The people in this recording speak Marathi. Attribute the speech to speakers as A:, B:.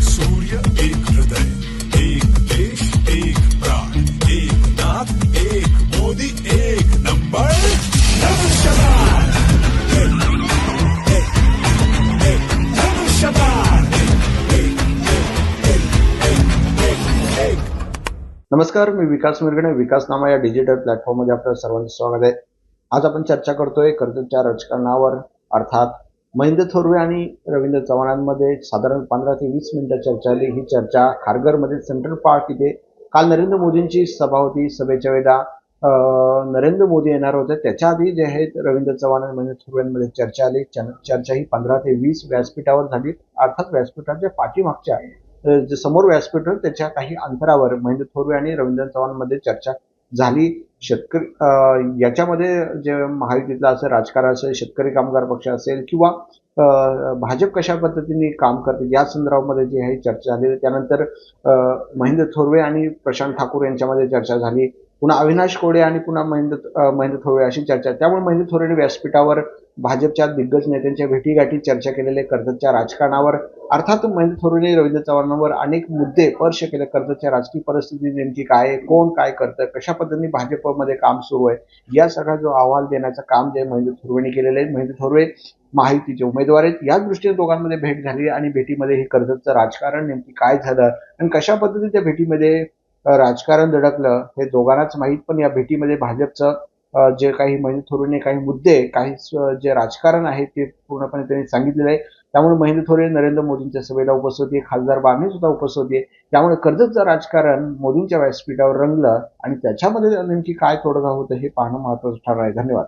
A: सूर्य एक हृदय एक एक नमस्कार मी विकास मिरगणे विकास नामा या डिजिटल प्लॅटफॉर्ममध्ये आपलं सर्वांचं स्वागत आहे आज आपण चर्चा करतोय कर्जतच्या राजकारणावर अर्थात महेंद्र थोरवे आणि रवींद्र चव्हाणांमध्ये साधारण पंधरा ते वीस मिनिटं चर्चा झाली. ही चर्चा खारघरमध्ये सेंट्रल पार्क इथे काल नरेंद्र मोदींची सभा होती. सभेच्या वेळेला नरेंद्र मोदी येणार होते. त्याच्या आधी जे आहेत रवींद्र चव्हाण आणि महेंद्र थोरवेंमध्ये चर्चा आली. चर्चा ही पंधरा ते वीस व्यासपीठावर झाली. अर्थात व्यासपीठाच्या पाठीमागच्या जे समोर व्यासपीठ त्याच्या काही अंतरावर महेंद्र थोरवे आणि रवींद्र चव्हाणमध्ये चर्चा झाली. शेतकरी याच्यामध्ये जे महायुतीतलं असं राजकारण असेल शेतकरी कामगार पक्ष असेल किंवा भाजप कशा पद्धतीने काम करते या संदर्भामध्ये जी आहे चर्चा झाली. त्यानंतर महेंद्र थोरवे आणि प्रशांत ठाकूर यांच्यामध्ये चर्चा झाली. पुन्हा अविनाश कोडे आणि पुन्हा महेंद्र महेंद्र थोरवे अशी चर्चा. त्यामुळे महेंद्र थोरवेने व्यासपीठावर भाजपच्या दिग्गज नेत्यांच्या भेटीगाठी चर्चा केलेले कर्जतच्या राजकारणावर अर्थात महेंद्र थोरवेने रवींद्र चव्हाणांवर अनेक मुद्दे स्पर्श केले. कर्जतच्या राजकीय परिस्थिती नेमकी काय आहे? कोण काय करतं कशा पद्धतीने भाजपमध्ये काम सुरू आहे? या सगळा जो अहवाल देण्याचं काम जे महेंद्र थोरवेने केलेलं आहे महेंद्र थोरवे माहितीचे उमेदवार आहेत. याच दृष्टीने दोघांमध्ये भेट झाली आणि भेटीमध्ये हे कर्जतचं राजकारण नेमकी काय झालं आणि कशा पद्धतीने त्या भेटीमध्ये राजकारण धडकलं हे दोघांनाच माहीत. पण या भेटीमध्ये भाजपचं जे काही महेंद्र थोरवेने काही मुद्दे काही जे राजकारण आहे ते पूर्णपणे त्यांनी सांगितलेलं आहे. त्यामुळे महेंद्र थोरे नरेंद्र मोदींच्या सभेला उपस्थित होते खासदार बामी सुद्धा उपस्थित होते. त्यामुळे कर्जतचं राजकारण मोदींच्या व्यासपीठावर रंगलं आणि त्याच्यामध्ये नेमकी काय तोडगा होतं हे पाहणं महत्वाचं ठरणार आहे. धन्यवाद.